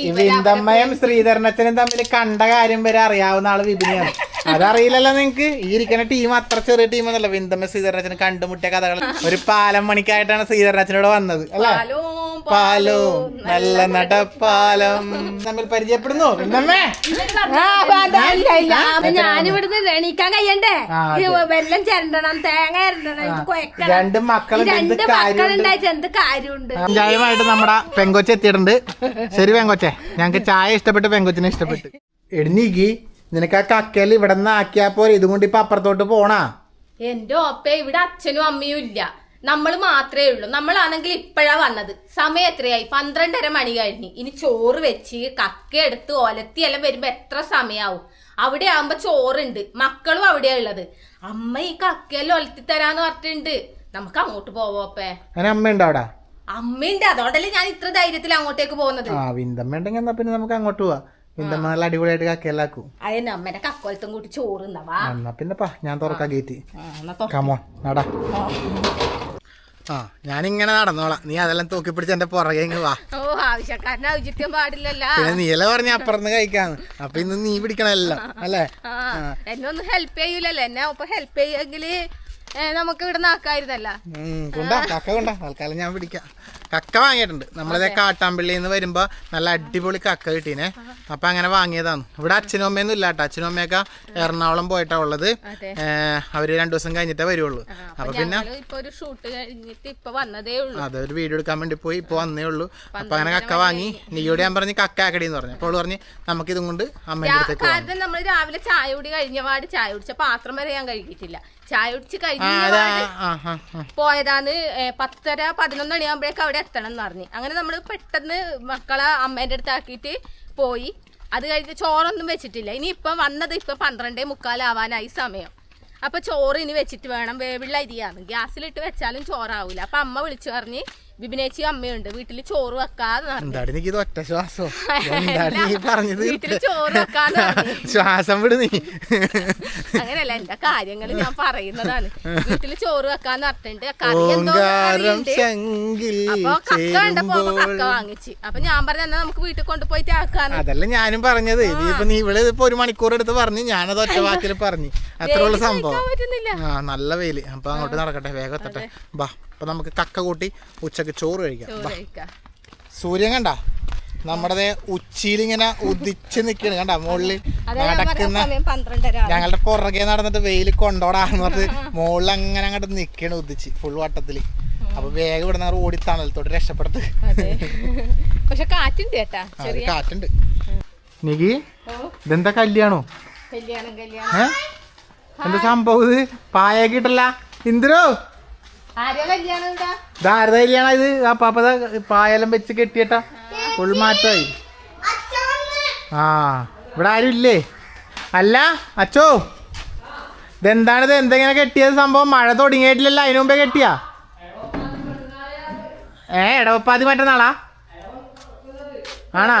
ഈ വിന്തമ്മയും ശ്രീധരനച്ഛനും തമ്മിൽ കണ്ട കാര്യം വരെ അറിയാവുന്ന ആൾ വിപിനിയാണ്. അതറിയില്ലല്ലോ നിങ്ങക്ക്. ഈ ഇരിക്കുന്ന ടീം അത്ര ചെറിയ ടീം ഒന്നല്ല വിന്തമ്മ ശ്രീധരനച്ഛനും കണ്ടുമുട്ടിയ കഥകൾ ഒരു പാലം മണിക്കായിട്ടാണ് ശ്രീധരനച്ഛനോട് വന്നത് അല്ലേ? പാലോ നല്ല നടപ്പാലം. തമ്മിൽ പരിചയപ്പെടുന്നു? ഞാനിവിടുന്ന് എണീക്കാൻ കഴിയണ്ടേ? വെല്ലം ചിരണ്ടണം തേങ്ങ ഇരണ്ടണം രണ്ട് മക്കളും രണ്ട് മക്കളുണ്ടായിട്ട് എന്ത് കാര്യമുണ്ട്? ചായമായിട്ട് നമ്മുടെ പെങ്കൊച്ച എത്തിയിട്ടുണ്ട്. ശരി പെങ്കൊച്ചെ. ഞങ്ങക്ക് ചായ ഇഷ്ടപ്പെട്ട് പെങ്കൊച്ചിനെ ഇഷ്ടപ്പെട്ട്. എഴുന്നീക്കി നിനക്ക് ആ കക്കയിൽ ഇവിടെ നിന്ന് ആക്കിയാ പോലെ ഇതും കൊണ്ട് ഇപ്പൊ അപ്പുറത്തോട്ട് പോണാ. എന്റെ ഒപ്പ ഇവിടെ അച്ഛനും അമ്മയും ഇല്ല. നമ്മൾ മാത്രമേ ഉള്ളൂ. നമ്മളാണെങ്കിൽ ഇപ്പോഴാ വന്നത്. സമയം എത്രയായി? പന്ത്രണ്ടര മണി കഴിഞ്ഞ്. ഇനി ചോറ് വെച്ച് കക്ക എടുത്ത് ഒലത്തി എല്ലാം വരുമ്പോ എത്ര സമയാവും? അവിടെ ആവുമ്പോ ചോറുണ്ട്. മക്കളും അവിടെയാ ഉള്ളത്. അമ്മ ഈ കക്കയെല്ലാം ഒലത്തി തരാന്ന് പറഞ്ഞിട്ടുണ്ട്. നമുക്ക് അങ്ങോട്ട് പോവോപ്പേ അമ്മയുണ്ടാ അമ്മയുണ്ടോ അവിടെ. അമ്മയുണ്ട്. അതുകൊണ്ടല്ലേ ഞാൻ ഇത്ര ധൈര്യത്തിൽ അങ്ങോട്ടേക്ക് പോകുന്നത്. ആ വിന്തമ്മ ഉണ്ടെങ്കിൽ എന്നാ പിന്നെ നമുക്ക് അങ്ങോട്ട് പോവാ. വിന്തമ്മ നല്ല അടിപൊളിയായിട്ട് കക്കയിലാക്കും അതിന് അമ്മേനെ കക്കോലത്തും കൂട്ടി ചോറ് ഉണ്ടാവാ എന്നാ പിന്നെ ഞാൻ തുറക്കാം ഗേറ്റ്. കമോ നടാ. ആ ഞാനിങ്ങനെ നടന്നോളാം. നീ അതെല്ലാം തൂക്കി പിടിച്ച് എന്റെ പുറകെ നീല വാ. ഓ ആവശ്യക്കാരന് ഔചിത്യം പാടില്ലല്ലോ. പിന്നെ നീല പറഞ്ഞ അപ്പുറന്ന് കഴിക്കാന്ന്. അപ്പൊ ഇന്ന് നീ പിടിക്കണല്ലോ അല്ലേ? ആ എന്നെ ഒന്ന് ഹെൽപ്പ് ചെയ്യൂലല്ലോ. എന്നെ ഒപ്പം ഹെൽപ്പ് ചെയ്യെങ്കിൽ ഏ, നമുക്ക് ഇവിടെ നാക്കായിരുന്നല്ല കൊണ്ടാ കക്ക കൊണ്ടാ. തൽക്കാലം ഞാൻ പിടിക്കാം. കക്ക വാങ്ങിയിട്ടുണ്ട്. നമ്മളിതേ കാട്ടാമ്പള്ളിയിൽ നിന്ന് വരുമ്പോ നല്ല അടിപൊളി കക്ക കിട്ടീനെ. അപ്പൊ അങ്ങനെ വാങ്ങിയതാണ്. ഇവിടെ അച്ഛനും അമ്മയൊന്നും ഇല്ല കേട്ടോ അച്ഛനും അമ്മയൊക്കെ എറണാകുളം പോയിട്ടാ ഉള്ളത്. അവർ രണ്ടു ദിവസം കഴിഞ്ഞിട്ടേ വരുള്ളൂ. അപ്പൊ പിന്നെ അതെ ഒരു വീഡിയോ എടുക്കാൻ വേണ്ടി പോയി ഇപ്പൊ വന്നേ ഉള്ളൂ. അപ്പൊ അങ്ങനെ കക്ക വാങ്ങി. നീയോട് ഞാൻ പറഞ്ഞ് കക്ക ആക്കടി എന്ന് പറഞ്ഞു അപ്പോൾ പറഞ്ഞു നമുക്ക് ഇതും കൊണ്ട് അമ്മേന്റെ അടുത്തേക്ക് നമ്മൾ രാവിലെ ചായ കുടി കഴിഞ്ഞ പാട് ചായ കുടിച്ച പാത്രം വരെ ഞാൻ കഴുകിയിട്ടില്ല ചായ കുടിച്ച് കഴിഞ്ഞ പോയതാന്ന് പത്തര പതിനൊന്ന് മണിയാകുമ്പോഴേക്ക് അവിടെ എത്തണം എന്ന് പറഞ്ഞു. അങ്ങനെ നമ്മൾ പെട്ടെന്ന് മക്കളെ അമ്മേന്റെ അടുത്ത് ആക്കിയിട്ട് പോയി. അത് കഴിഞ്ഞ് ചോറൊന്നും വെച്ചിട്ടില്ല. ഇനി ഇപ്പം വന്നത് ഇപ്പം പന്ത്രണ്ടേ മുക്കാലാവാനായി സമയം. അപ്പൊ ചോറ് ഇനി വെച്ചിട്ട് വേണം. വേവിള്ള അരിയാണ്. ഗ്യാസിലിട്ട് വെച്ചാലും ചോറാവൂല. അപ്പൊ അമ്മ വിളിച്ചു പറഞ്ഞ് ബിബിനേച്ചി അമ്മയുണ്ട്. വീട്ടിൽ ചോറ് വെക്കാതെ എനിക്ക് ഒറ്റ ശ്വാസോ? പറഞ്ഞത്? വീട്ടിൽ ചോറ് വെക്കാതെ. ശ്വാസം വിട് നീ. അങ്ങനെയല്ല എന്റെ കാര്യങ്ങൾ ഞാൻ പറയുന്നതാണ്. വീട്ടിൽ ചോറ് വെക്കാന്ന് പറഞ്ഞിട്ടുണ്ട്. അപ്പൊ കക്ക കണ്ടപ്പോ കക്ക വാങ്ങിച്ച്. അപ്പൊ ഞാൻ പറഞ്ഞ നമുക്ക് വീട്ടിൽ കൊണ്ടുപോയിട്ട് ആക്കാന്ന് അതല്ല ഞാനും പറഞ്ഞത്. ഇതിപ്പോ നീ ഇവിടെ ഇപ്പൊ ഒരു മണിക്കൂർ എടുത്ത് പറഞ്ഞു ഞാനത് ഒറ്റ വാക്കിൽ പറഞ്ഞു. അത്ര ഉള്ള സംഭവം. നല്ല വെയിൽ. അപ്പൊ അങ്ങോട്ട് നടക്കട്ടെ വേഗം എത്തട്ടെ. ബാ. അപ്പൊ നമുക്ക് കക്ക കൂട്ടി ഉച്ചയ്ക്ക് ചോറ് കഴിക്കാം. സൂര്യൻ കണ്ട? നമ്മുടെ ഉച്ചിയിൽ ഇങ്ങനെ ഉദിച്ച് നിക്കണ്. കണ്ട? മുകളിൽ പറഞ്ഞ നടക്കുന്ന ഞങ്ങളുടെ പുറകെ നടന്നിട്ട് വെയിൽ കൊണ്ടോടാന്ന് പറഞ്ഞിട്ട് മുകളിൽ അങ്ങനെ അങ്ങോട്ട് നിക്കണ് ഉദിച്ച് ഫുൾ വട്ടത്തിൽ. അപ്പൊ വേഗം ഇവിടെ നിന്ന് ഓടി തണലത്തോട്ട് രക്ഷപ്പെടുത്ത്. അതെ. പക്ഷെ കാറ്റുണ്ട് കേട്ടാ കാറ്റുണ്ട്. നികി ഇതെന്താ കല്യാണോ? കല്യാണം കല്യാണം. എന്താ സംഭവം ഇത്? കിട്ടല്ല ഇന്ദ്രോ ഇന്ദിരോ? ആരെയാ കല്യാണം? ഇത് ആ പാപ്പത പായലം വെച്ച് കെട്ടിയട്ടാ. ഫുൾ മാറ്റമായി. ആ ഇവിടെ ആരും ഇല്ലേ? അല്ല അച്ചോ. ഇതെന്താണിത് എന്തെങ്ങനെ കെട്ടിയത് സംഭവം? മഴ തുടങ്ങിയിട്ടില്ലല്ലോ അതിനു മുമ്പേ കെട്ടിയാ? ഏ ഇടവപ്പാതി മറ്റന്നാളാ ആണാ?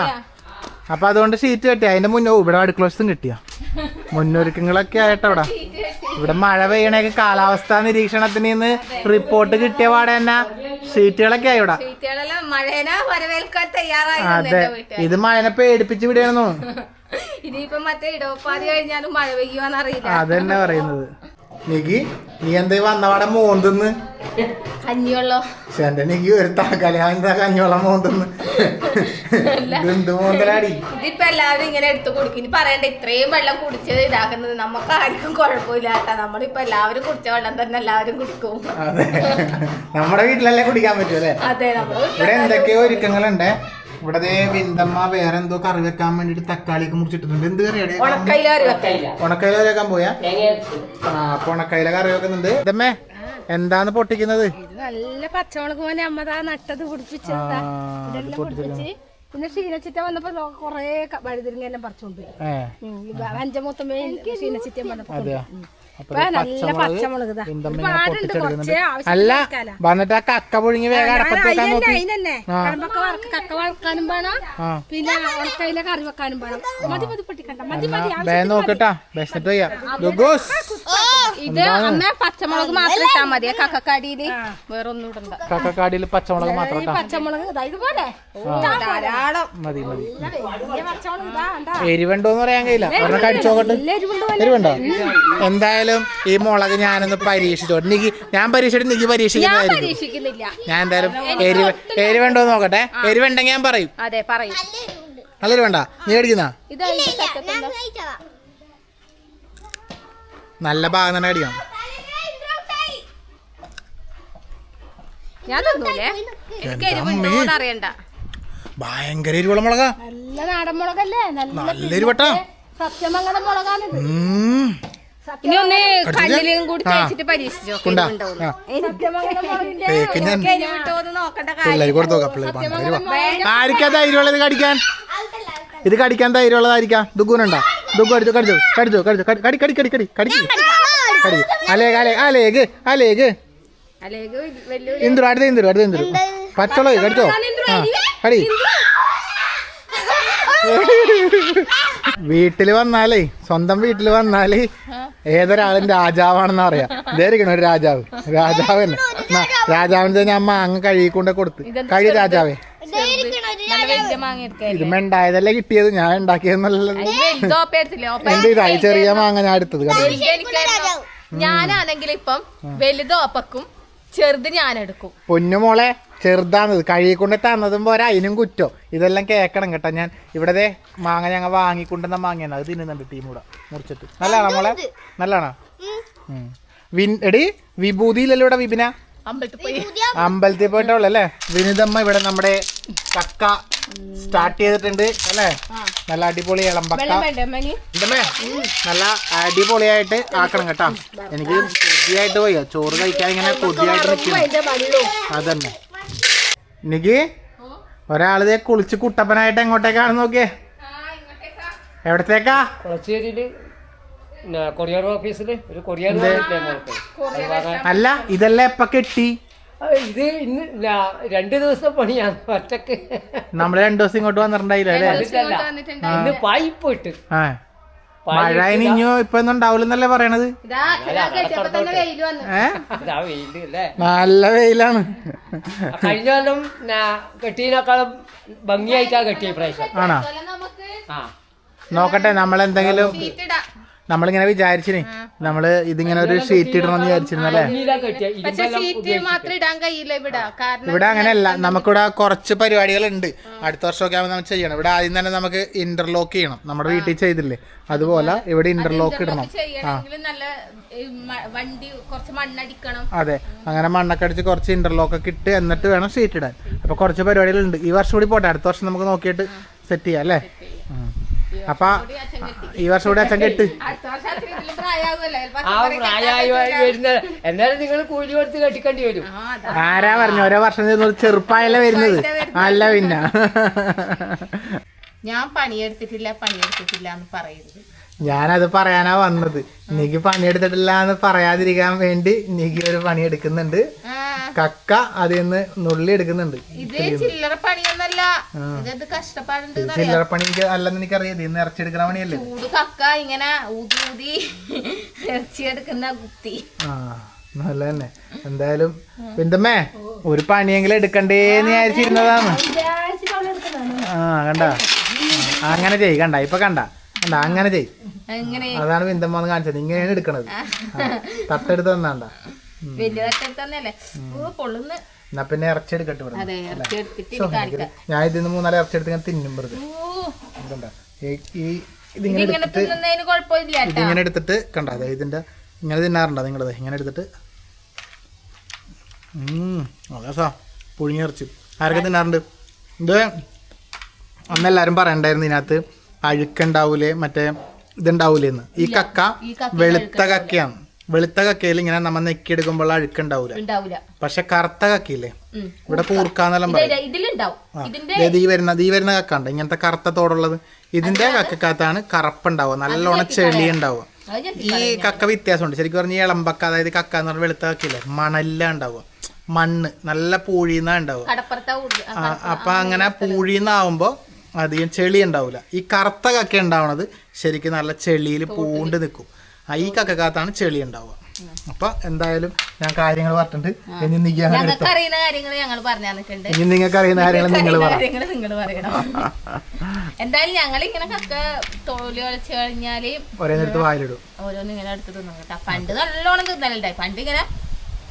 അപ്പൊ അതുകൊണ്ട് സീറ്റ് കെട്ടിയ. അതിന്റെ മുന്നോ ഇവിടെ അടുക്കളോസും കിട്ടിയ. മുന്നൊരുക്കങ്ങളൊക്കെ ആയിട്ടവിടെ. ഇവിടെ മഴ പെയ്യണേക്ക് കാലാവസ്ഥാ നിരീക്ഷണത്തിന് ഇന്ന് റിപ്പോർട്ട് കിട്ടിയ പാടെ തന്നെ ഷീറ്റുകളൊക്കെ ആയി ഇവിടെ. അതെ ഇത് മഴനെ പേടിപ്പിച്ച് വിടുകയാണെന്നു ഇനിയിപ്പം മറ്റേ ഇടവപ്പാതി കഴിഞ്ഞാലും മഴ പെയ്യുവാന്നറിയില്ല. അതന്നെ തന്നെ പറയുന്നത്. നികി നീ എന്തേ വന്നവാടെ മോന്തെന്ന്? കഞ്ഞിവെള്ളോ? നികി ഒരു എന്താ കഞ്ഞോളം മോന്തെന്ന്? ഇതെന്ത് മോന്തലാടി? ഇതിപ്പോ എല്ലാവരും ഇങ്ങനെ എടുത്തു കുടിക്കും. ഇനി പറയണ്ട ഇത്രയും വെള്ളം കുടിച്ചത് ഇതാക്കുന്നത് നമുക്ക് ആർക്കും കുഴപ്പമില്ല കേട്ടാ. നമ്മളിപ്പോ എല്ലാവരും കുടിച്ച വെള്ളം തന്നെ എല്ലാവരും കുടിക്കും. അതെ. നമ്മുടെ വീട്ടിലല്ലേ കുടിക്കാൻ പറ്റൂ അതെ നമ്മൾ ഇവിടെ എന്തൊക്കെയോ ഒരുക്കങ്ങളുണ്ട്. ഇവിടെ ദേ വിന്തമ്മ വേറെ എന്തോ കറി വെക്കാൻ വേണ്ടിട്ട് തക്കാളിക്ക് മുറിച്ചിട്ടുണ്ട് എന്ത് കറിയാണ്? ഉണക്കയില കറി വെക്കാൻ. പോയാ? ആ അപ്പൊ ഉണക്കയില കറി വെക്കുന്നുണ്ട്. ഇതമ്മേ എന്താന്ന് പൊട്ടിക്കുന്നത്? നല്ല പച്ചമുളക് പോലെ അമ്മതാ നട്ടത് പിടിപ്പിച്ചതാ. പൊടിപ്പിച്ച് പിന്നെ ക്ഷീണച്ചിറ്റ വന്നപ്പോ കൊറേ വഴുതിരിങ്ങ എല്ലാം പറിച്ചോണ്ട് അഞ്ചമൂത്തമ്മേ ക്ഷീണച്ചിറ്റ വന്നപ്പോ അല്ല വന്നിട്ട് ആ കക്ക പുഴുങ്ങി വേഗം കക്ക വളക്കാനും വേണം. പിന്നെ ഉണക്കയില കറി വെക്കാനും വേണം. മതി മതി പൊട്ടിക്കണ്ട. മതി മതി നോക്കട്ടാ വിശന്നിട്ട് ദുഗോസ് ഇത് അമ്മ പച്ചമുളക് മാത്രം ഇട്ടാ മതി. കക്കക്കാടിയിൽ വേറെ ഒന്നും ഇടണ്ട. കക്കക്കാടിയിൽ പച്ചമുളക് മാത്രം ഇട്ടാ പച്ചമുളക് ഇതാ ഇതുപോലെ. ധാരാളം. മതി മതി. വലിയ പച്ചമുളക് ഇതാ കണ്ടാ എരിവുണ്ടോന്ന് പറയാൻ കഴിയില്ല. ഒരെണ്ണം കടിച്ചോക്കട്ടെ നല്ല എരിവുണ്ട് പോലെ. എരിവുണ്ടോ? എന്തായാലും ഈ മുളക് ഞാനൊന്ന് പരീക്ഷിച്ചോട്ടെ. നിക്ക് ഞാൻ പരീക്ഷിച്ചിട്ട് നിക്ക് ഞാൻ പരീക്ഷിക്കുന്നതായിരിക്കും പരീക്ഷിക്കുന്നില്ല. ഞാൻ എന്തായാലും എരിവ് എരിവുണ്ടോ നോക്കട്ടെ. എരിവുണ്ടെങ്കിൽ ഞാൻ പറയും. അതെ പറയും. നല്ല എരിവണ്ട നീ അടിക്കുന്ന ഇത് അതിന്റെ കക്കത്തുണ്ടോ? നല്ല ഭാഗം തന്നെ അടിക്കണം. ഞാൻ തിന്നൂലേ? എനിക്ക് എരിവുണ്ടോന്ന് അറിയണ്ട. ഭയങ്കര എരിവുള്ള മുളകാ. നല്ല നാടൻ മുളകല്ലേ? നല്ല നല്ല എരിവട്ടാ. സത്യമംഗലം മുളകാണിത്. ഇനി ഒന്ന് കല്ലിലും കൂടി തേച്ചിട്ട് പരീക്ഷിച്ചോ? ധൈര്യമുള്ളത് കടിക്കാൻ? ഇത് കടിക്കാൻ ധൈര്യമുള്ളതായിരിക്കാം. ദുഗുനുണ്ടോ ദുഗു അടിച്ചു കടിച്ചു കടിച്ചു കടിച്ചു കടി കടി കടി കടി കടി കടിച്ചു കടി. അലേഗ് അലേ അലേഗ് അലേഗ്. വലിയ ഇന്ദുരു അടുത്ത ഇന്ദുരു അടുത്ത ഇന്ദുരു പച്ചമുളക് കടിച്ചോ ആ കടി. വീട്ടിൽ വന്നാലേ സ്വന്തം വീട്ടിൽ വന്നാൽ ഏതൊരാളും രാജാവാണെന്ന് അറിയാം. ഇതായിരിക്കണം ഒരു രാജാവ്. രാജാവ് തന്നെ രാജാവിന് തന്നെ അമ്മ അങ്ങ് കഴുകിക്കൊണ്ട് കൊടുത്ത്. കഴി രാജാവേ. മാങ്ങ ഇത് മെണ്ടായതല്ലേ കിട്ടിയത്? ഞാൻ ഉണ്ടാക്കിയതെന്നല്ല ഇതായി ചെറിയ മാങ്ങ ഞാൻ എടുത്തത് കണ്ടോ. ഞാനാണെങ്കിൽ ഇപ്പം വലുതോപ്പക്കും ചെറുത് ഞാൻ എടുക്കും. പൊന്നുമോളെ ചെറുതാണത് കഴുകിക്കൊണ്ട് തന്നതും പോരാ. അതിനും കുറ്റോ. ഇതെല്ലാം കേക്കണം കേട്ടോ ഞാൻ. ഇവിടെ ദേ മാങ്ങ ഞങ്ങൾ വാങ്ങിക്കൊണ്ടുവന്ന മാങ്ങയാണ്. അത് തിന്നുന്നുണ്ട് ടീം കൂടെ മുറിച്ചിട്ട്. നല്ലതാണോ മോളെ? നല്ലതാണോ. വിൻ എടി വിഭൂതിയിലല്ലോ ഇവിടെ വിപിന. അമ്പലത്തിൽ പോയി. അമ്പലത്തിൽ പോയിട്ടുള്ളല്ലേ വിനിതമ്മ ഇവിടെ നമ്മുടെ ചക്ക സ്റ്റാർട്ട് ചെയ്തിട്ടുണ്ട് അല്ലേ? നല്ല അടിപൊളി ഇളമ്പക്ക. നല്ല അടിപൊളിയായിട്ട് ആക്കണം കേട്ടോ. എനിക്ക് കൊതിയായിട്ട് പോയി ചോറ് കഴിക്കാൻ ഇങ്ങനെ കൊതിയായിട്ട് നിൽക്കുന്നു അതന്നെ. എനിക്ക് ഒരാളിതേ കുളിച്ച് കുട്ടപ്പനായിട്ട് എങ്ങോട്ടേക്കാണ് നോക്കിയേ? എവിടത്തേക്കാ? കൊളച്ചേരിയിൽ കൊറിയർ ഓഫീസിൽ ഒരു കൊറിയർ അല്ല ഇതെല്ലാം എപ്പ കെട്ടി? ഇത് ഇന്ന് രണ്ട് ദിവസം പണിയാണ് ഒറ്റയ്ക്ക്. നമ്മൾ രണ്ടു ദിവസം ഇങ്ങോട്ട് വന്നിട്ടുണ്ടായില്ല ഇന്ന് പൈപ്പ് ഇട്ട് മഴ ഇനി ഇനിയോ ഇപ്പൊ ഒന്നും ഉണ്ടാവില്ലെന്നല്ലേ പറയണത്? നല്ല വെയിലാണ്. കഴിഞ്ഞ കൊല്ലം കെട്ടിയതിനേക്കാളും ഭംഗിയായിട്ടാ കെട്ടിയ പ്രാവശ്യം. ആണോ? നമുക്ക് നോക്കട്ടെ നമ്മളെന്തെങ്കിലും നമ്മളിങ്ങനെ വിചാരിച്ചിനെ നമ്മൾ ഇതിങ്ങനെ ഒരു ഷീറ്റ് ഇടണമെന്ന് വിചാരിച്ചിരുന്നല്ലേ പക്ഷെ ഷീറ്റ് മാത്രം ഇടാൻ കഴിയില്ല ഇവിടെ. കാരണം ഇവിടെ അങ്ങനെയല്ല. നമുക്കിവിടെ കുറച്ച് പരിപാടികൾ ഉണ്ട് അടുത്ത വർഷമൊക്കെ ആകുമ്പോൾ നമ്മൾ ചെയ്യണം. ഇവിടെ ആദ്യം തന്നെ നമുക്ക് ഇന്റർലോക്ക് ചെയ്യണം. നമ്മുടെ വീട്ടിൽ ചെയ്തില്ലേ? അതുപോലെ ഇവിടെ ഇന്റർലോക്ക് ഇടണം. ചെയ്യണമെങ്കിൽ നല്ല വണ്ടി കുറച്ച് മണ്ണടിക്കണം. അതെ. അങ്ങനെ മണ്ണൊക്കെ അടിച്ച് കുറച്ച് ഇന്റർലോക്ക് ഒക്കെ ഇട്ട് എന്നിട്ട് വേണം ഷീറ്റ് ഇടാൻ. അപ്പൊ കുറച്ച് പരിപാടികളുണ്ട്. ഈ വർഷം കൂടി പോട്ടെ. അടുത്ത വർഷം നമുക്ക് നോക്കിയിട്ട് സെറ്റ് ചെയ്യാം അല്ലേ. അപ്പൊ ഈ വർഷം കൂടി അച്ഛൻ കെട്ട്. ആ പ്രായമായി വരുന്ന എന്നാലും നിങ്ങൾ കൂലി കൊടുത്ത് കെട്ടിക്കേണ്ടി വരും. ആരാ പറഞ്ഞു ഓരോ വർഷം ചെറുപ്പായല്ലേ വരുന്നത്. അല്ല പിന്നെ. ഞാൻ പണിയെടുത്തിട്ടില്ല പണിയെടുത്തിട്ടില്ല എന്ന് പറയരുത്. ഞാനത് പറയാനാ വന്നത്. നിക്ക് പണിയെടുത്തിട്ടില്ല എന്ന് പറയാതിരിക്കാൻ വേണ്ടി നിക്ക് ഒരു പണിയെടുക്കുന്നുണ്ട്. ആ, കക്ക അതിൽ നിന്ന് നുള്ളി എടുക്കുന്നുണ്ട്. ഇത് ചില്ലറ പണിയൊന്നല്ല. കഷ്ടപ്പാടുണ്ട് ചില്ലറ പണി അല്ലെന്ന് എനിക്കറിയാം. ഇതിൽ നിന്ന് ഇറച്ചെടുക്കുന്ന പണിയല്ലേ? ചൂട് കക്ക ഇങ്ങനെ ഊതി ഊതി ഇറച്ചിയെടുക്കുന്ന കുത്തി ആ നല്ല തന്നെ എന്തായാലും പിന്തമ്മേ ഒരു പണിയെങ്കിലും എടുക്കണ്ടേന്ന് വിചാരിച്ചിരുന്നതാണ്. ആ കണ്ട? അങ്ങനെ ചെയ് കണ്ട? ഇപ്പൊ കണ്ട? കണ്ട അങ്ങനെ ചെയ് അതാണ് പിന്തമ്മ കാണിച്ചത്. ഇങ്ങനെയാണ് എടുക്കണത്. തട്ടെടുത്ത് തന്നാണ്ട. വലിയ പൊള്ളുന്ന് എന്നാ പിന്നെ ഇറച്ചി എടുക്കട്ടെ ഞാൻ ഇതിന്ന് മൂന്നാൽ ഇറച്ചി എടുത്ത് ഞാൻ തിന്നും വെറുതെ. ഈ ഇതിങ്ങനെ എടുത്തിട്ട് കണ്ട? അതായത് ഇതിന്റെ ഇങ്ങനെ തിന്നാറുണ്ടോ നിങ്ങളത് ഇങ്ങനെ എടുത്തിട്ട്. അതെ സാ പുഴുങ്ങി ഇറച്ചി. ആരൊക്കെ തിന്നാറുണ്ട്? ഇത് അന്നെല്ലാരും പറയണ്ടായിരുന്നു ഇതിനകത്ത് അഴുക്കുണ്ടാവൂലേ? മറ്റേ ഇതുണ്ടാവൂലേന്ന്. ഈ കക്ക വെളുത്ത കക്കയാണ്. വെളുത്ത കക്കയിൽ ഇങ്ങനെ നമ്മ നെക്കിയെടുക്കുമ്പോൾ അഴുക്കുണ്ടാവൂല. പക്ഷെ കറുത്ത കക്കയില്ലേ ഇവിടെ കൂർക്കാന്നെല്ലാം പറയും. ഈ വരുന്ന ഈ വരുന്ന കക്ക ഉണ്ട് ഇങ്ങനത്തെ കറുത്ത തോടുള്ളത്. ഇതിന്റെ കക്കക്കകത്താണ് കറുപ്പുണ്ടാവുക. നല്ലോണം ചെളി ഉണ്ടാവുക. ഈ കക്ക വ്യത്യാസമുണ്ട്. ശരിക്കും പറഞ്ഞ ഈ ഇളമ്പക്ക അതായത് കക്ക എന്ന് പറഞ്ഞ വെളുത്ത കക്കയില്ലേ മണല്ല ഉണ്ടാവുക. മണ്ണ് നല്ല പൂഴിന്നാ ഉണ്ടാവുക. അപ്പൊ അങ്ങനെ പൂഴിന്നാവുമ്പോ അധികം ചെളി ഉണ്ടാവില്ല ഈ കറുത്ത കക്ക ഉണ്ടാവണത് ശരിക്കും നല്ല ചെളിയിൽ പൂണ്ട് നിൽക്കും ഈ കക്കകത്താണ് ചെളി ഉണ്ടാവുക. അപ്പൊ എന്തായാലും ഞാൻ കാര്യങ്ങൾ പറഞ്ഞിട്ടുണ്ട്. ഇനി നീ അങ്ങനെ അറിയുന്ന കാര്യങ്ങൾ ഞങ്ങൾ പറഞ്ഞു തന്നിട്ടുണ്ട് ഇനി നിങ്ങൾക്ക് അറിയുന്ന കാര്യങ്ങൾ നിങ്ങൾ നിങ്ങൾ പറയണം. എന്തായാലും ഞങ്ങൾ ഇങ്ങനെ കക്ക തോലി ഒളിച്ചു കഴിഞ്ഞാൽ ഓരോന്ന് വായിലിടും. ഇങ്ങനെ എടുത്ത് തിന്നും കേട്ടോ. പണ്ട് നല്ലോണം തിന്നലുണ്ടായി. പണ്ട് ഇങ്ങനെ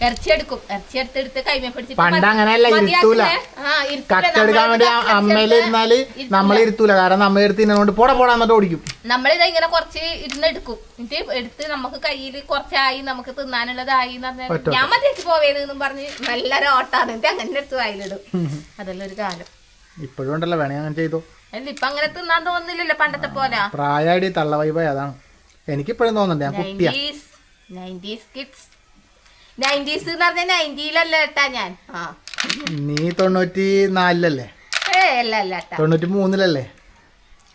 ഇറച്ചി എടുക്കും ഇറച്ചി എടുത്തെടുത്ത് കൈമ പിടിച്ചിട്ട് പണ്ട് അങ്ങനെയല്ല, ഇരുത്തൂല. മതിയാക്കില്ലേ? ആ, ഇരുത്തൂല. കക്ക എടുക്കാൻ നമ്മളിത് വേണ്ടി ഇറച്ചി അമ്മയിൽ എടുത്ത് ഇരുന്നാൽ ഇരുത്തൂല. നമ്മളെ ഇരുത്തൂല. കാരണം നമ്മൾ എടുത്ത് തിന്നുകൊണ്ട് പോട പോടാ എന്നിട്ട് ഓടിക്കും. നമ്മളിത് ഇങ്ങനെ കുറച്ച് ഇരുന്ന് എടുക്കും. എന്നിട്ട് എടുത്ത് നമുക്ക് കയ്യിൽ കുറച്ചായി നമുക്ക് തിന്നാനുള്ളതായി എന്ന് ഞാൻ മതിയാക്കി പോവേന്ന് പറഞ്ഞ് നല്ലൊരു ഓട്ടാണ് എന്നിട്ട് അങ്ങനെ എടുത്ത് വായിലിടും. അതല്ല ഒരു കാലം. ഇപ്പോഴും ഉണ്ടല്ലോ വേണേ അങ്ങനെ ചെയ്തോ. അല്ല ഇപ്പൊ അങ്ങനെ തിന്നാൻ തോന്നുന്നില്ലല്ലോ പണ്ടത്തെ പോലെ. പ്രായമായിട്ട് തള്ള വൈബായി അതാണ്. എനിക്കിപ്പോഴും തോന്നുന്നുണ്ട് ഞാൻ കുട്ടിയാ. Nineties kids. നയന്റീസ് എന്ന് പറഞ്ഞാൽ നയന്റിയിലല്ല കേട്ടാ ഞാൻ? ആ. നീ തൊണ്ണൂറ്റി നാലിലല്ലേ ഏ അല്ല അല്ല ഏട്ടാ. തൊണ്ണൂറ്റി മൂന്നിലല്ലേ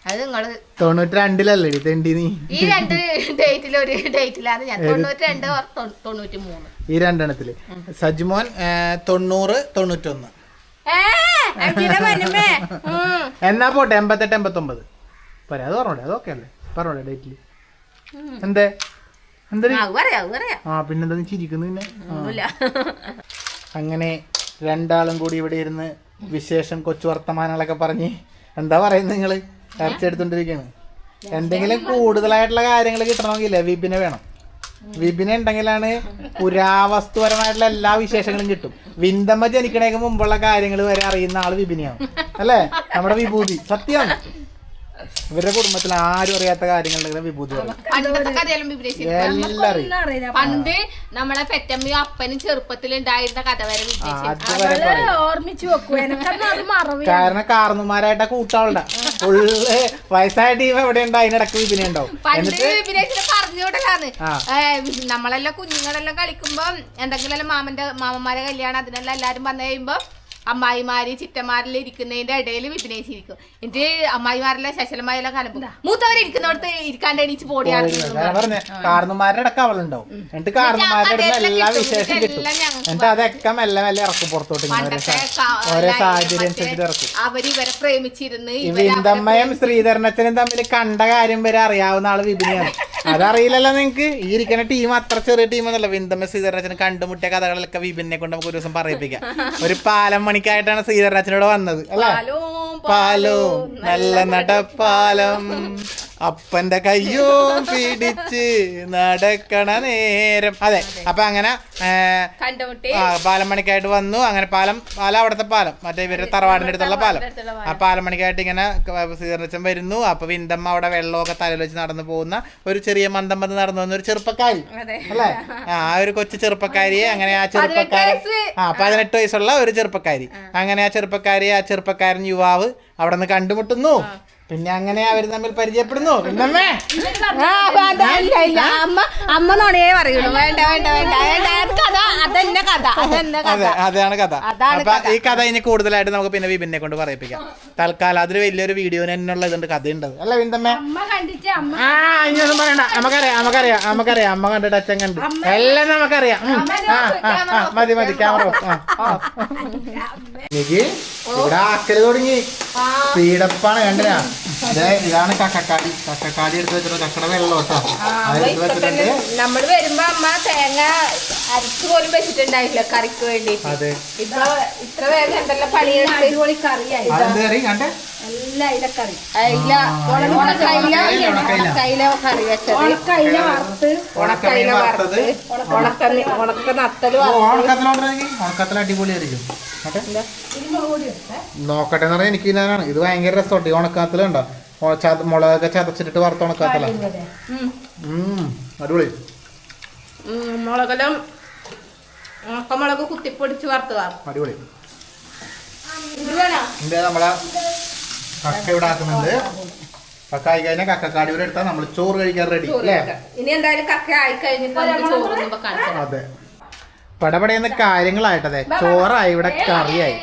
അത് നിങ്ങൾ തൊണ്ണൂറ്റി രണ്ടിലല്ലേ തെണ്ടി നീ? ഈ രണ്ട് ഡേറ്റിൽ ഒരു ഡേറ്റിലാണ് ഞാൻ. തൊണ്ണൂറ്റി രണ്ട് തൊണ്ണൂറ്റി മൂന്ന് ഈ രണ്ടെണ്ണത്തിൽ. സജിമോൻ തൊണ്ണൂറ് തൊണ്ണൂറ്റൊന്ന്. ഏ ഉം. എന്നാ പോട്ടെ എൺപത്തെട്ട് എൺപത്തൊമ്പത്. പോരെ അത് പറഞ്ഞോട്ടെ അതൊക്കെ അല്ലേ? പറഞ്ഞോട്ടെ ഡേറ്റിൽ. എന്തേ? ആ, പിന്നെന്താ നീ ചിരിക്കുന്നു പിന്നെ? അങ്ങനെ രണ്ടാളും കൂടി ഇവിടെ ഇരുന്ന് വിശേഷം കൊച്ചു വർത്തമാനങ്ങളൊക്കെ പറഞ്ഞ് എന്താ പറയുന്നത് നിങ്ങൾ? ചർച്ച എടുത്തോണ്ടിരിക്കാണ് എന്തെങ്കിലും കൂടുതലായിട്ടുള്ള കാര്യങ്ങൾ കിട്ടണമെങ്കിൽ വിപിനെ വേണം. വിപിനെ ഉണ്ടെങ്കിലാണ് പുരാവസ്തുപരമായിട്ടുള്ള എല്ലാ വിശേഷങ്ങളും കിട്ടും. വിന്തമ്മ ജനിക്കണേക്ക് മുമ്പുള്ള കാര്യങ്ങൾ വരെ അറിയുന്ന ആൾ വിപിനെയാണ്. അല്ലേ? നമ്മുടെ വിഭൂതി. സത്യമാണ് ഇവരുടെ കുടുംബത്തിൽ ആരും അറിയാത്ത കാര്യങ്ങൾ വിഭൂതി പറയും. പണ്ടത്തെ കഥയെല്ലാം വിപരീത എല്ലാം അറിയും. ഒന്നും അറിയില്ല. പണ്ട് നമ്മളെ പെറ്റമ്മയും അപ്പനും ചെറുപ്പത്തിൽ ഉണ്ടായിരുന്ന കഥ വരെ ആ, വിപരീത അതുവരെ അത് പറയും. ഓർമ്മിച്ചു വെക്കൂ. എനിക്കന്ന് അത് മറവി കാരണം കാർന്നുമാരായിട്ട കൂട്ടാളുടെ ഫുള്ള് വയസ്സായ ടീം എവിടെ ഉണ്ട് അതിനിടക്ക് വിപിനെ ഉണ്ടാവും പണ്ട് പറഞ്ഞുവിടലാന്ന് ആ. നമ്മളെല്ലാം കുഞ്ഞുങ്ങളെല്ലാം കളിക്കുമ്പോ എന്തെങ്കിലും മാമന്റെ മാമന്മാരെ കല്യാണം അതിനെല്ലാം എല്ലാരും വന്നു കഴിയുമ്പോ അമ്മായിമാര് ചിറ്റമാരിൽ ഇരിക്കുന്നതിന്റെ ഇടയിൽ വിപിനേശിരിക്കും എന്നിട്ട് അമ്മായിമാരെല്ലാം ശശലമാരെല്ലാം കലമ്പും. മൂത്തവരിരിക്കുന്നിടത്ത് ഇരിക്കാണ്ട് എണീച്ച് പോടിയാണ് കാർന്നുമാരുടെ ഇടയ്ക്ക് അവളുണ്ടാവും. എന്നിട്ട് കാർന്നുമാരുടെ എല്ലാ വിശേഷം കിട്ടും. എല്ലാം എന്നിട്ട് അതൊക്കെ മെല്ലെ മെല്ലെ ഇറക്കും പുറത്തോട്ട് ഓരോ സാഹചര്യം ഇറക്കും. അവരിവരെ പ്രേമിച്ചിരുന്ന് ശ്രീധരണത്തിനും തമ്മിൽ കണ്ട കാര്യം വരെ അറിയാവുന്ന ആൾ വിപിനെയാണ്. അതറിയില്ലല്ലോ നിങ്ങക്ക്. ഈ ഇരിക്കുന്ന ടീം അത്ര ചെറിയ ടീം എന്നല്ല വിന്ദമ്മ ശ്രീധരനാച്ചൻ കണ്ടുമുട്ടിയ കഥകളൊക്കെ വിപിനെ കൊണ്ട് നമുക്ക് ഒരു ദിവസം പറയിപ്പിക്കാം. ഒരു പാലം മണിക്കായിട്ടാണ് ശ്രീധരനാച്ചനോട് വന്നത് അല്ല? പാലോ നല്ല നടപ്പാലം. അപ്പന്റെ കയ്യോ പിടിച്ച് നടക്കണ നേരം. അതെ അപ്പൊ അങ്ങനെ പാലം മണിക്കായിട്ട് വന്നു. അങ്ങനെ പാലം പാലം അവിടുത്തെ പാലം. മറ്റേ ഇവരുടെ തറവാടിന്റെ അടുത്തുള്ള പാലം. ആ പാലം. മണിക്കായിട്ട് ഇങ്ങനെ ശ്രീധരനച്ചൻ വരുന്നു. അപ്പൊ വിന്ദമ്മ അവിടെ വെള്ളമൊക്കെ തലയിൽ വെച്ച് നടന്നു പോകുന്ന ഒരു ചെറിയ മന്ദം മന്ദം നടന്നു വന്ന ഒരു ചെറുപ്പക്കാരി. അല്ലേ? ആ ഒരു കൊച്ചു ചെറുപ്പക്കാരിയെ അങ്ങനെ ആ ചെറുപ്പക്കാരൻ. ആ പതിനെട്ട് വയസ്സുള്ള ഒരു ചെറുപ്പക്കാരി. അങ്ങനെ ആ ചെറുപ്പക്കാരി ആ ചെറുപ്പക്കാരൻ യുവാവ് അവിടെ നിന്ന് കണ്ടുമുട്ടുന്നു പിന്നെ അങ്ങനെ അവർ തമ്മിൽ പരിചയപ്പെടുന്നു. പിന്നമ്മേ. അമ്മ അമ്മ നുണയേ പറയുള്ളൂ വേണ്ട വേണ്ട വേണ്ട. വേണ്ട കഥ. അതന്നെ കഥ. അതന്നെ കഥ. അതാണ് കഥ. അപ്പൊ ഈ കഥ ഇനി കൂടുതലായിട്ട് നമുക്ക് പിന്നെ വിപിനെ കൊണ്ട് പറയിപ്പിക്കാം. തൽക്കാലം അതൊരു വലിയൊരു വീഡിയോ തന്നെയുള്ള ഇതുണ്ട് കഥയുണ്ട് അല്ല വിന്തമ്മേ അമ്മ കണ്ടിട്ട് അമ്മ ആ ഇനിയൊന്നും പറയണ്ട. നമുക്കറിയാം നമുക്കറിയാം നമുക്കറിയാം. അമ്മ കണ്ടിട്ട് അച്ഛൻ കണ്ട്. എല്ലാം നമുക്കറിയാം. മതി മതി ക്യാമറ എനിക്ക് ഇവിടെ ആക്കൽ തുടങ്ങി. സ്പീഡപ്പാണ് കണ്ടിനാ? ഇതാണ് കക്കക്കാടി. കക്കക്കാടി എടുത്ത് വെച്ചിട്ട് കക്കട വെള്ളം കേട്ടോ. വെച്ചിട്ടുണ്ട്. നമ്മൾ വരുമ്പോ അമ്മ തേങ്ങ അരച്ചു പോലും വെച്ചിട്ടുണ്ടായില്ല കറിക്ക് വേണ്ടി അതെ. ഇപ്പൊ ഇത്ര വേഗം ഉണ്ടല്ലോ പണിയെടുത്ത്? അടിപൊളി കറിയായി കണ്ടേ? എല്ലാം ഇലക്കറി അയില ഉണക്കയില ഉണക്കയില. കറി വെച്ചത്. ഉണക്കയില വറുത്ത് ഉണക്കമീൻ വറുത്തത്. ഉണക്ക ഉണക്ക നത്തൽ ഉണക്കത്തിൽ അടിപൊളിയായിരിക്കും. നോക്കട്ടെ എന്ന് പറഞ്ഞാൽ എനിക്ക് ഞാനാണ് ഇത് ഭയങ്കര രസമുണ്ട്. ഈ ഉണക്കത്തിലുണ്ടോ മുളകൊക്കെ ചതച്ചിട്ട് വറുത്ത ഉണക്കത്തില. അടിപൊളി. മുളകെല്ലാം ഉണക്കമുളക് കുത്തിപ്പൊടിച്ച് വറുത്തതാ. അടിപൊളി. നമ്മളെ കക്ക ഇവിടെ ആക്കുന്നുണ്ട്. കക്ക ആയി കഴിഞ്ഞാൽ കക്കക്കാടി ഇവിടെ എടുത്താൽ നമ്മൾ ചോറ് കഴിക്കാൻ റെഡി അല്ലേ? ഇനി എന്തായാലും കക്ക ആയി കഴിഞ്ഞിട്ട് അതെ പടപടയുന്ന കാര്യങ്ങളായിട്ടതെ ചോറായി ഇവിടെ കറിയായി.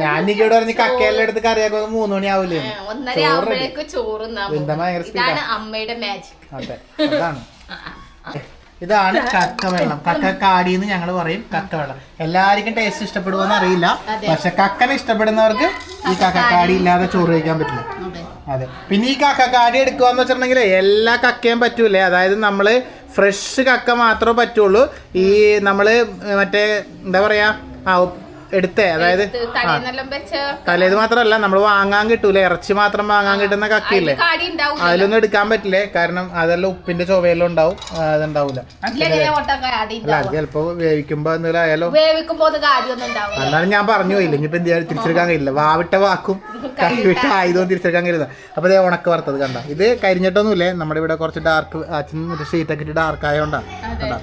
ഞാൻ നിക്കോട് പറഞ്ഞ് കക്കയെല്ലാം എടുത്ത് കറിയാക്കുന്നത് മൂന്ന് മണി ആവില്ലേ ഒന്നര ചോറ് ഭയങ്കര ആ. അമ്മയുടെ മാജിക് അതെ അതാണ്. ഇതാണ് കക്കവെള്ളം കക്കക്കാടി എന്ന് ഞങ്ങൾ പറയും കക്കവെള്ളം എല്ലാവർക്കും ടേസ്റ്റ് ഇഷ്ടപ്പെടുമെന്ന് അറിയില്ല. പക്ഷെ കക്കനെ ഇഷ്ടപ്പെടുന്നവർക്ക് ഈ കക്കക്കാടി ഇല്ലാതെ ചോറ് കഴിക്കാൻ പറ്റില്ല. അതെ. പിന്നെ ഈ കക്കക്കാടി എടുക്കുകയെന്ന് വെച്ചിട്ടുണ്ടെങ്കിൽ എല്ലാ കക്കയും പറ്റൂലേ? അതായത് നമ്മൾ ഫ്രഷ് കക്ക മാത്രമേ പറ്റുള്ളൂ. ഈ നമ്മൾ മറ്റേ എന്താ പറയാ? ആ എടുത്തേ അതായത് തലേത് മാത്രമല്ല നമ്മൾ വാങ്ങാൻ കിട്ടൂലേ ഇറച്ചി മാത്രം വാങ്ങാൻ കിട്ടുന്ന കക്കിയില്ലേ? അതിലൊന്നും എടുക്കാൻ പറ്റില്ലേ? കാരണം അതെല്ലാം ഉപ്പിന്റെ ചൊവ്വയിലും ഉണ്ടാവും അതുണ്ടാവൂല. അല്ല ചിലപ്പോ വേവിക്കുമ്പോ എന്തെങ്കിലും ആയാലോ? എന്നാലും ഞാൻ പറഞ്ഞു പോയില്ല ഇനിയിപ്പോ എന്ത് ചെയ്യാൻ തിരിച്ചെടുക്കാൻ കഴിയില്ല. വാവിട്ട വാക്കും കൈവിട്ട ആയുധവും തിരിച്ചെടുക്കാൻ കഴിയില്ല. അപ്പൊ ഇതേ ഉണക്ക് വറുത്തത് കണ്ട. ഇത് കരിഞ്ഞിട്ടൊന്നുമില്ലേ? നമ്മുടെ ഇവിടെ കുറച്ച് ഡാർക്ക് അച്ഛൻ ഷീറ്റൊക്കെ ഇട്ട് ഡാർക്ക് ആയതുകൊണ്ടാണ് കണ്ട.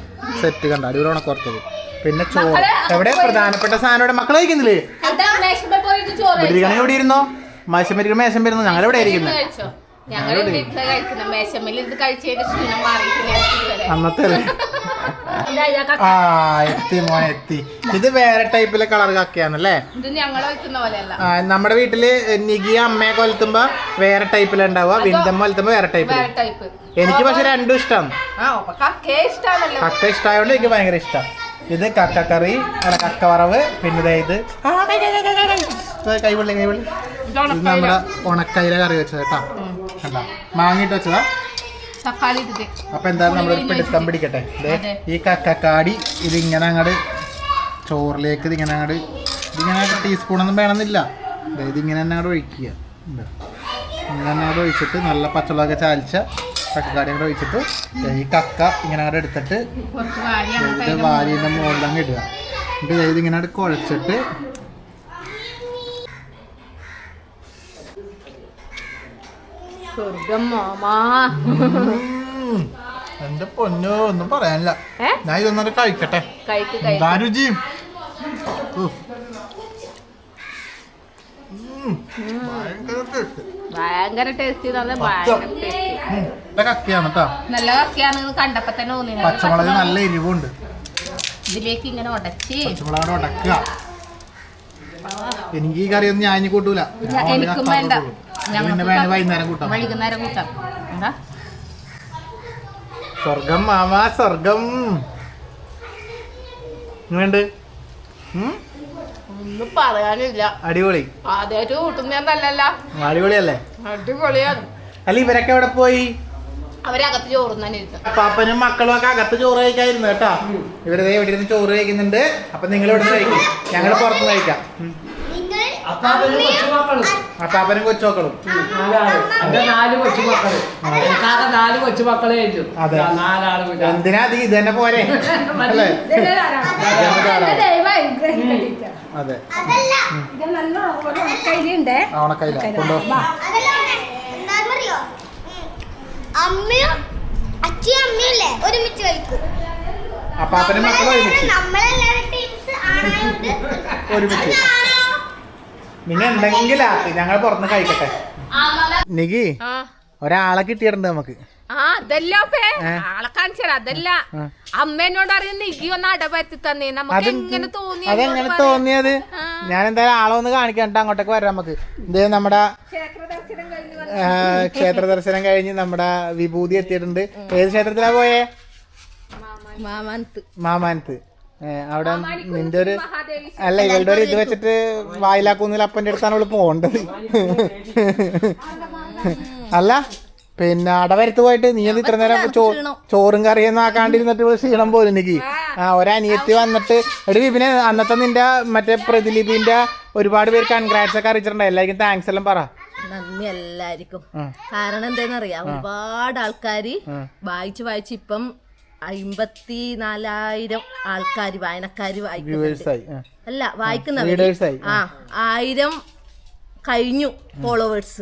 സെറ്റ് കണ്ട. അടിപൊളി ഉണക്ക് വറുത്തത്. പിന്നെ ചോറ് എവിടെ പ്രധാനപ്പെട്ട സാധനം ഇവിടെ മക്കൾ കഴിക്കുന്നില്ലേ? ഇവിടെ ഇവിടെ ഇരുന്നോ മേശം മേശം വരുന്നു. ഞങ്ങൾ എവിടെ മാറിയിട്ടില്ല അന്നത്തെ. ആ എത്തി മോനെ എത്തി. ഇത് വേറെ ടൈപ്പിലെ കളർ കക്കയാണല്ലേ നമ്മുടെ വീട്ടിൽ നികിയ അമ്മയെ കൊലത്തുമ്പോ വേറെ ടൈപ്പിലുണ്ടാവുക വിന്തമ്മ കൊലത്തുമ്പോ വേറെ ടൈപ്പിൽ എനിക്ക് പക്ഷെ രണ്ടും ഇഷ്ടം കക്ക ഇഷ്ടമായോണ്ട് എനിക്ക് ഭയങ്കര ഇഷ്ടം. ഇത് കക്കക്കറി കറി അല്ല കക്ക വറവ് പിന്നെ ദേ ഇത്. ആ, കൈ, കൈ, കൈ, കൈ, കൈ. ഇത് കൈവള്ളി കൈവള്ളി ഇത് നമ്മുടെ ഉണക്കയില കറി വെച്ചത് കേട്ടാ. കണ്ടാ? മാങ്ങിട്ട് വെച്ചതാ. അപ്പൊ എന്തായാലും നമ്മൾ പിടുത്തം പിടിക്കട്ടെ. ഈ കക്കക്കാടി ഇതിങ്ങനെ അങ്ങോട്ട് ചോറിലേക്ക് ഇതിങ്ങനെ അങ്ങോട്ട് ഇതിങ്ങനെ ടീസ്പൂണൊന്നും വേണമെന്നില്ല. ഇതിങ്ങനെ തന്നെ അങ്ങോട്ട് ഒഴിക്കുക. ഇങ്ങനെ തന്നെ അങ്ങോട്ട് ഒഴിച്ചിട്ട് നല്ല പച്ചമുളകൊക്കെ ചാലിച്ച കക്കക്കാടി കാര്യങ്ങൾ ഒഴിച്ചിട്ട് ഈ കക്ക ഇങ്ങനെ അവിടെ എടുത്തിട്ട് വാരി ഇത് വാരിയുടെ മുകളിലങ്ങ് ഇടുക. എന്നിട്ട് ഇതിങ്ങനെ കുഴച്ചിട്ട് സ്വർഗം മാമാ. ഉം, എന്റെ പൊന്നോ ഒന്നും പറയാനില്ല. ഞാൻ ഇതൊന്നും കഴിക്കട്ടെ. taste. ഭയങ്കര ടേസ്റ്റ് ഭയങ്കര ടേസ്റ്റ് ഇത് കക്കയാണ് കേട്ടോ നല്ല കക്കയാണെന്ന് കണ്ടപ്പോ തന്നെ തോന്നി പച്ചമുളക് നല്ല എരിവുണ്ട്. ഇതിലേക്ക് ഇങ്ങനെ ഉടച്ച്. പച്ചമുളക് ഉടക്കുക. എനിക്ക് ഈ കറിയൊന്നും ഞാൻ കൂട്ടൂല. എനിക്കും വേണ്ട. പിന്നെ വേണേ വൈകുന്നേരം കൂട്ടാം. വൈകുന്നേരം കൂട്ടാം. എന്താ? സ്വർഗം മാമാ സ്വർഗം വേണ്ട? ഒന്നും പറയാനില്ല. അടിപൊളി. ആദ്യമായിട്ട് കൂട്ടുന്നതല്ല അടിപൊളിയല്ലേ? അടിപൊളിയാണ്. അല്ല ഇവരൊക്കെ എവിടെ പോയി? അവരകത്ത് ചോറും തന്നെ ഇരുന്നു പാപ്പനും മക്കളും ഒക്കെ അകത്ത് ചോറ് കഴിക്കായിരുന്നു കേട്ടോ. ഇവരുടെ ഇവിടെ ഇരുന്ന് ചോറ് കഴിക്കുന്നുണ്ട്. അപ്പൊ നിങ്ങൾ ഇവിടെ കഴിക്കും. ഞങ്ങൾ പുറത്ത് കഴിക്കാം. അപ്പാപ്പനും കൊച്ചുമക്കളും അപ്പാപ്പനും കൊച്ചുമക്കളും എന്റെ നാല് കൊച്ചുമക്കൾ എനിക്കാകെ നാല് കൊച്ചുമക്കളെ ഉള്ളൂ. അതെ. നാലാൾ. എന്തിനാ അത് ഇത്? തന്നെ പോരെ. അല്ലേ. അതെ. നല്ല ഒരു ഉണക്കയിലുണ്ടേ അതല്ല എന്താണെന്നറിയോ? അമ്മയും അച്ഛയും അമ്മയല്ലേ ഒരുമിച്ച് കഴിക്കും അപ്പാപ്പനും മക്കളും ഒരുമിച്ച്. നമ്മളെല്ലാവരും ടീംസ് ആണായോണ്ട് ഒരുമിച്ച്. നിങ്ങൾ എന്തെങ്കിലും ആക്കി. ഞങ്ങൾ പുറത്തുനിന്ന് കഴിക്കട്ടെ. നികി ഒരാളെ കിട്ടിയിട്ടുണ്ട് നമുക്ക്. ആ അതല്ല ആളെ അതല്ല. അമ്മ എന്നോട് അറിയുന്ന നികി ഒന്ന് അടപരത്തി തന്നേ. നമുക്ക് എങ്ങനെ തോന്നി അതെങ്ങനെ തോന്നിയത്? ഞാൻ എന്തായാലും ആളെ ഒന്ന് കാണിക്കണ്ട അങ്ങോട്ടേക്ക് വരാം നമുക്ക്. ഇത് നമ്മുടെ ക്ഷേത്ര ദർശനം കഴിഞ്ഞ് നമ്മുടെ വിഭൂതി എത്തിയിട്ടുണ്ട്. ഏത് ക്ഷേത്രത്തിലാ പോയേ? മാമാനത്ത്. അവിടെ നിന്റെ ഒരു അല്ല ഇവളുടെ ഒരു ഇത് വെച്ചിട്ട് വായിലാക്കുന്നില്ല അപ്പന്റെ അടുത്താണ് അവൾ പോണ്ടത് അല്ല പിന്നെ അടവരത്ത് പോയിട്ട് നീ എന്ത് ഇത്ര നേരം ചോ- ചോറും കറിയൊന്നും ആക്കാണ്ടിരുന്നിട്ട് ഇവിടെ ക്ഷീണം പോലും എനിക്ക്. ആ. ഒരനിയത്തി വന്നിട്ട് എടി വിപിനെ അന്നത്തെ നിന്റെ മറ്റേ പ്രതിലിപിന്റെ ഒരുപാട് പേര് കൺഗ്രാറ്റ്സ് ഒക്കെ അറിയിച്ചിട്ടുണ്ടായി എല്ലാവർക്കും താങ്ക്സ് എല്ലാം പറ. നന്ദി എല്ലാവർക്കും കാരണം എന്താന്നറിയാം ഒരുപാട് ആൾക്കാര് വായിച്ച് വായിച്ച് ഇപ്പം അമ്പത്തി നാലായിരം ആൾക്കാര് വായനക്കാര് വായിക്കുന്നുണ്ട്. അല്ല വായിക്കുന്നവര്. ആ. ആയിരം കഴിഞ്ഞു ഫോളോവേഴ്സ്.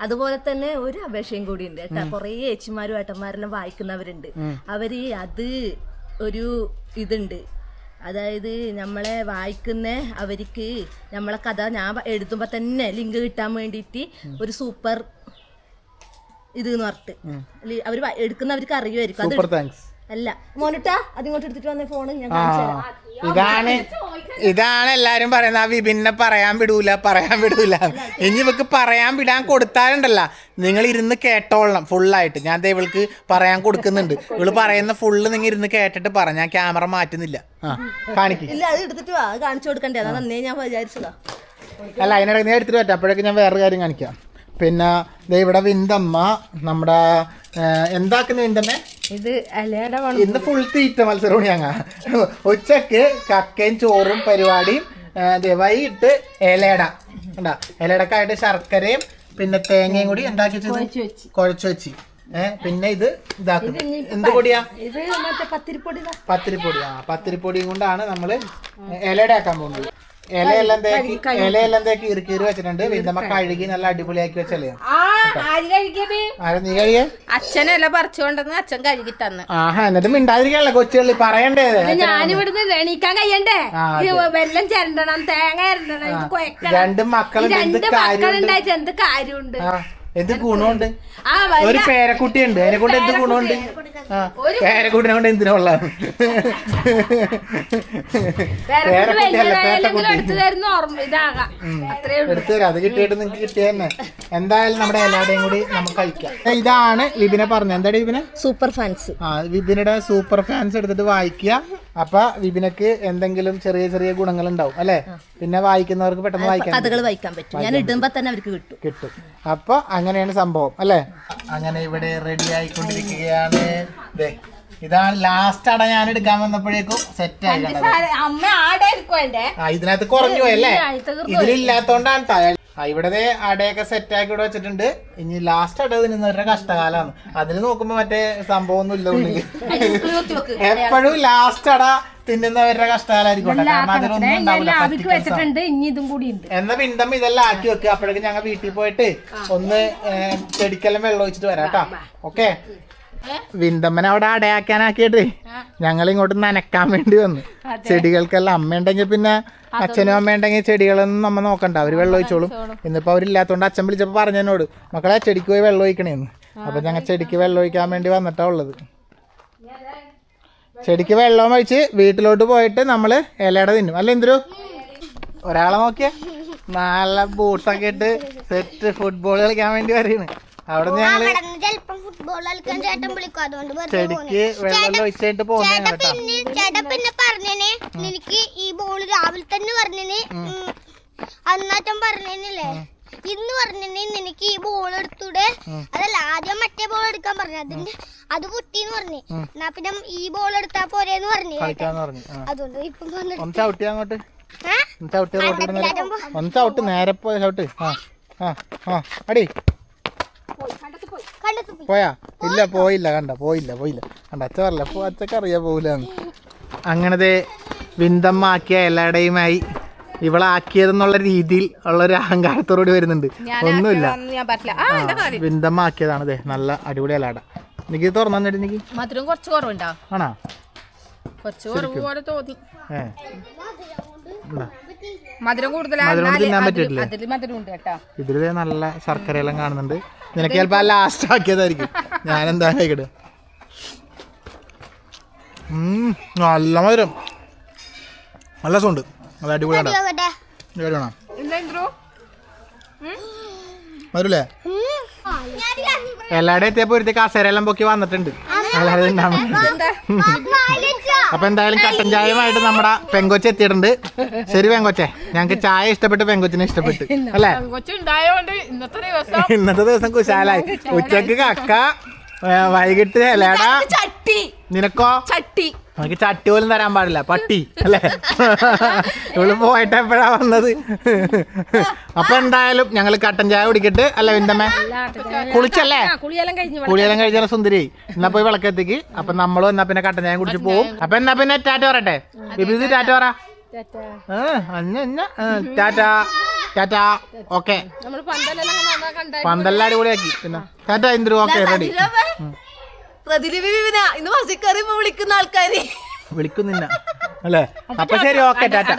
അതുപോലെ തന്നെ ഒരു അപേക്ഷയും കൂടി ഉണ്ട് കേട്ടോ. കുറേ ഏച്ചിമാരും ഏട്ടന്മാരെല്ലാം വായിക്കുന്നവരുണ്ട്. അവർ അത് ഒരു ഇതുണ്ട്. അതായത് നമ്മളെ വായിക്കുന്ന അവർക്ക് നമ്മളെ കഥ ഞാൻ എഴുതുമ്പോൾ എഴുതുമ്പോ തന്നെ ലിങ്ക് കിട്ടാൻ വേണ്ടിയിട്ട് ഒരു സൂപ്പർ ഇത് എന്ന് പറഞ്ഞിട്ട്. അവർ എടുക്കുന്നവർക്ക് അറിയുമായിരിക്കും. അത് സൂപ്പർ താങ്ക്സ്. അല്ല. മോനിട്ട അതിങ്ങോട്ട് എടുത്തിട്ട് വന്ന ഫോണ് ഞാൻ ആ. കാണിച്ചു തരാം. ഇതാണ് ഇതാണ് എല്ലാരും പറയുന്നത്. ആ വിഭിന്നെ പറയാൻ വിടൂല പറയാൻ വിടൂല. ഇനി ഇവക്ക് പറയാൻ വിടാൻ കൊടുത്താലുണ്ടല്ല. നിങ്ങൾ ഇരുന്ന് കേട്ടോളണം ഫുള്ളായിട്ട് ഞാൻ ഇവൾക്ക് പറയാൻ കൊടുക്കുന്നുണ്ട്. ഇവൾ പറയുന്ന ഫുള്ള് നിങ്ങൾ ഇരുന്ന് കേട്ടിട്ട് പറ. ഞാൻ ക്യാമറ മാറ്റുന്നില്ല. ആ കാണിക്ക്. ഇല്ല അത് എടുത്തിട്ട് വാ. കാണിച്ചു കൊടുക്കണ്ടേ? അതാ നന്നേ ഞാൻ വിചാരിച്ചതാ. അല്ല അതിനിടയ്ക്ക് നീ എടുത്തിട്ട് പറ്റാം. അപ്പോഴേക്ക് ഞാൻ വേറെ കാര്യം കാണിക്കാം. പിന്നെ ഇവിടെ വിന്തമ്മ നമ്മുടെ എന്താക്കുന്ന വിന്തമ്മേ? ഇത് ഇന്ന് ഫുൾ തീറ്റ മത്സരമാണ് ഞങ്ങ ഉച്ചയ്ക്ക് കക്കയും ചോറും പരിപാടിയും വൈകിട്ട് ഇലയട. കണ്ടാ? ഇലയടക്കായിട്ട് ശർക്കരയും പിന്നെ തേങ്ങയും കൂടി വെച്ചത് കുഴച്ചു വെച്ച്. ഏഹ് പിന്നെ ഇത് ഇതാക്കും. എന്ത് പൊടിയാ? പത്തിരിപ്പൊടി പത്തിരിപ്പൊടിയാ പത്തിരിപ്പൊടിയും കൊണ്ടാണ് നമ്മൾ ഇലയുടെ ആക്കാൻ പോകുന്നത്. ഇലയെല്ലാം തേക്കി ഇലയെല്ലാം തേക്കി ഇറുക്കി ഇറി വെച്ചിട്ടുണ്ട്. വിന്തമ്മ കഴുകി നല്ല അടിപൊളിയാക്കി വെച്ചല്ലേ? നീ? അച്ഛനല്ല പറിച്ചുകൊണ്ടെന്ന് അച്ഛൻ കഴുകി തന്ന്. ആഹാ എന്നിട്ട് മിണ്ടാതിരിക്കാനല്ലേ കൊച്ചുകളി പറയണ്ടേ? ഞാനിവിടുന്ന് എണീക്കാൻ കഴിയണ്ടേ? വെല്ലം ചിരണ്ടണം തേങ്ങ ചിരണ്ടണം രണ്ടും മക്കളും എന്ത് കാര്യമുണ്ട്? എന്ത് ഗുണമുണ്ട്? ഒരു പേരക്കുട്ടിയുണ്ട്. അതിനെ കൊണ്ട് എന്ത് ഗുണമുണ്ട്? ആ പേരക്കുട്ടിനെ കൊണ്ട് എന്തിനാ ഉള്ള പേരക്കുട്ടി പേരക്കുട്ടിയല്ല പേരക്കുട്ടി എടുത്തു തരാം. അത് കിട്ടിയിട്ട് നിങ്ങൾക്ക് കിട്ടിയ തന്നെ എന്തായാലും നമ്മുടെ എല്ലാവരുടെയും കൂടി നമുക്ക് കഴിക്കാം ഏ, ഇതാണ് വിപിനെ പറഞ്ഞത്. എന്താ വിപിനെ? Super fans. ആ വിപിനുടെ സൂപ്പർ ഫാൻസ് എടുത്തിട്ട് വായിക്കുക. അപ്പൊ വിപിനക്ക് എന്തെങ്കിലും ചെറിയ ചെറിയ ഗുണങ്ങൾ ഉണ്ടാവും അല്ലെ പിന്നെ വായിക്കുന്നവർക്ക് പെട്ടെന്ന് വായിക്കാൻ കഥകൾ വായിക്കാൻ പറ്റും. ഞാൻ ഇടുമ്പോ തന്നെ അവർക്ക് കിട്ടും. കിട്ടും. അപ്പൊ അങ്ങനെയാണ് സംഭവം അല്ലെ? അങ്ങനെ ഇവിടെ റെഡി ആയിക്കൊണ്ടിരിക്കുകയാണ്. ദേ, ഇതാണ് ലാസ്റ്റ് അട ഞാൻ എടുക്കാൻ വന്നപ്പോഴേക്കും സെറ്റ് ആയി ഇതിനകത്ത് കുറഞ്ഞു പോയല്ലേ ഇതിലില്ലാത്തോണ്ടാണ് ട്ടാ. ആ ഇവിടെ ദേ അടയൊക്കെ സെറ്റ് ആക്കി ഇവിടെ വെച്ചിട്ടുണ്ട്. ഇനി ലാസ്റ്റ് അട തിന്നുന്നവരുടെ കഷ്ടകാലാണ് അതിൽ നോക്കുമ്പോ മറ്റേ സംഭവം ഒന്നും ഇല്ല ഉള്ളിൽ. എപ്പോഴും ലാസ്റ്റ് അട തിന്നുന്നവരുടെ കഷ്ടകാലായിരിക്കും. കാരണം അതിലൊന്നും ഉണ്ടാവില്ല എന്നാ ഇതെല്ലാം ആക്കി വെക്കുക അപ്പോഴേക്കും ഞങ്ങൾ വീട്ടിൽ പോയിട്ട് ഒന്ന് ചെടിക്കെല്ലാം വെള്ളം ഒഴിച്ചിട്ട് വരാം കേട്ടോ. ഓക്കെ വിന്തമ്മനെ അവിടെ അടയാക്കാനാക്കിയിട്ട് ഞങ്ങൾ ഇങ്ങോട്ട് നനക്കാൻ വേണ്ടി വന്നു. ചെടികൾക്കെല്ലാം അമ്മ ഉണ്ടെങ്കിൽ പിന്നെ അച്ഛനും അമ്മ ഉണ്ടെങ്കിൽ ചെടികളൊന്നും നമ്മ നോക്കണ്ട. അവർ വെള്ളം ഒഴിച്ചോളും ഇന്നിപ്പോ അവരില്ലാത്തോണ്ട് അച്ഛൻ വിളിച്ചപ്പോ പറഞ്ഞതിനോട് എന്നോട് മക്കളെ ചെടിക്ക് പോയി വെള്ളം ഒഴിക്കണേന്ന് അപ്പൊ ഞങ്ങൾ ചെടിക്ക് വെള്ളം ഒഴിക്കാൻ വേണ്ടി വന്നിട്ടാ ഉള്ളത്. ചെടിക്ക് വെള്ളം ഒഴിച്ച് വീട്ടിലോട്ട് പോയിട്ട് നമ്മൾ ഇലയുടെ തിന്നും. അല്ല എന്തൊരു ഒരാളെ നോക്കിയ. നല്ല ബൂട്ടൊക്കെ ഇട്ട് സെറ്റ് ഫുട്ബോൾ കളിക്കാൻ വേണ്ടി വരെയാണ് അവിടെ ഞങ്ങൾ ഫുട്ബോൾ കളിക്കാൻ ചേട്ടൻ വിളിക്കും അതുകൊണ്ട് വെറുതെ ചെടിക്ക് വെള്ളം ഒഴിച്ചിട്ട് പോകുന്ന ചേട്ടൻ കേട്ടോ. പിന്നെ ചേട്ടൻ പിന്നെ പറഞ്ഞേനെ നിനക്ക് ഈ ബോൾ രാവിലെ തന്നെ പറഞ്ഞേനെ അന്നാറ്റം പറഞ്ഞേനല്ലേ? ഇന്ന് പറഞ്ഞേ നിനക്ക് ഈ ബോൾ എടുത്തൂടെ? അതല്ല ആദ്യം മറ്റേ ബോൾ എടുക്കാൻ പറഞ്ഞു. അതിന്റെ അത് പൊട്ടിന്ന് പറഞ്ഞു. എന്നാ പിന്നെ ഈ ബോൾ എടുത്താ പോരേന്ന് പറഞ്ഞു കളിക്കാന്ന് പറഞ്ഞു ആ. അതുകൊണ്ട് ഇപ്പം വന്നിട്ട് ഒന്ന് ചവിട്ടി അങ്ങോട്ട്? ഏ? ഒന്ന് ചവിട്ടി റോട്ടിൽ നേരെ ഒന്ന് ചവിട്ട് നേരെ പോയ ചവിട്ട്. ആ ആ ആ. അടി. പോയി. പോയാ. ഇല്ല പോയില്ല കണ്ട പോയില്ല പോയില്ല. കണ്ട അച്ഛ പറയില്ല പോ അച്ഛക്ക് അറിയാ പോവില്ലെന്ന് അങ്ങനത്തെ വിന്തമ്മ ആക്കിയ എല്ലാവരുടെയുമായി ഇവളാക്കിയതെന്നുള്ള രീതിയിൽ ഉള്ള ഒരു അഹങ്കാരത്തോടുകൂടി വരുന്നുണ്ട്. ഒന്നുമില്ല. അതൊന്നും ഞാൻ പറ്റില്ല ആ എന്റെ കാര്യം? വിന്തമ്മ ആക്കിയതാണ് ദേ നല്ല അടിപൊളി അലാട. എനിക്ക് തുറന്നിട്ട് എനിക്ക് മധുരം കുറച്ച് കുറവുണ്ടോ? ആണോ? കുറച്ച് കുറവ് പോലെ തോന്നി മധുരം കൂടുതലാണ് ഇതിൽ നല്ല ശർക്കരയെല്ലാം കാണുന്നുണ്ട്. നിനക്ക് ചിലപ്പോ ലാസ്റ്റ് ആക്കിയതായിരിക്കും. ഞാൻ എന്താ കഴിക്കട്ടെ ഉം, നല്ല മധുരം. നല്ല സൗണ്ട് നല്ല അടിപൊളിയാണ്. വേണം വരൂലേ. എല്ലാടെ എത്തിയപ്പോ ഒരു കസേരയെല്ലാം പൊക്കി വന്നിട്ടുണ്ട്. എല്ലാവരും. അപ്പൊ എന്തായാലും കട്ടൻ ചായയുമായിട്ട് നമ്മുടെ പെങ്കൊച്ച എത്തിയിട്ടുണ്ട്. ശരി പെങ്കൊച്ചെ ഞങ്ങക്ക് ചായ ഇഷ്ടപ്പെട്ട് പെങ്കൊച്ചിനെ ഇഷ്ടപ്പെട്ട്. അല്ലേ? ഇന്നത്തെ ദിവസം ഇന്നത്തെ ദിവസം കുശാലായി. ഉച്ചയ്ക്ക് കക്ക വൈകിട്ട് എലേടാ ചട്ടി. നിനക്കോ? ചട്ടി. നമുക്ക് ചട്ടി പോലും തരാൻ പാടില്ല. പട്ടി അല്ലേ? ഇവൾ പോയിട്ട് എപ്പോഴാ വന്നത്? അപ്പൊ എന്തായാലും ഞങ്ങൾ കട്ടൻ ചായ കുടിക്കട്ട് അല്ല വിന്തമ്മേ കുളിച്ചല്ലേ? കുളിയെല്ലാം കഴിച്ചാൽ സുന്ദരി. എന്നാ പോയി വിളക്കെത്തിക്ക്. അപ്പൊ നമ്മളും എന്നാ പിന്നെ കട്ടൻ ചായ കുടിച്ച് പോവും. അപ്പൊ എന്നാ പിന്നെ ടാറ്റ പറയട്ടെ? ഇത് ടാറ്റ. പറ. ടാറ്റ. ടാറ്റ. ഓക്കെ. പന്തെല്ലാം അടിപൊളിയാക്കി. പിന്നെ. Tata Indru okay ready. Pratilipi വിവിന ഇന്ന് പച്ചക്കറി വിളിക്കുന്ന ആൾക്കാര്. വിളിക്കുന്നില്ല. അല്ലേ? അപ്പൊ ശരി ഓക്കെ ടാറ്റ.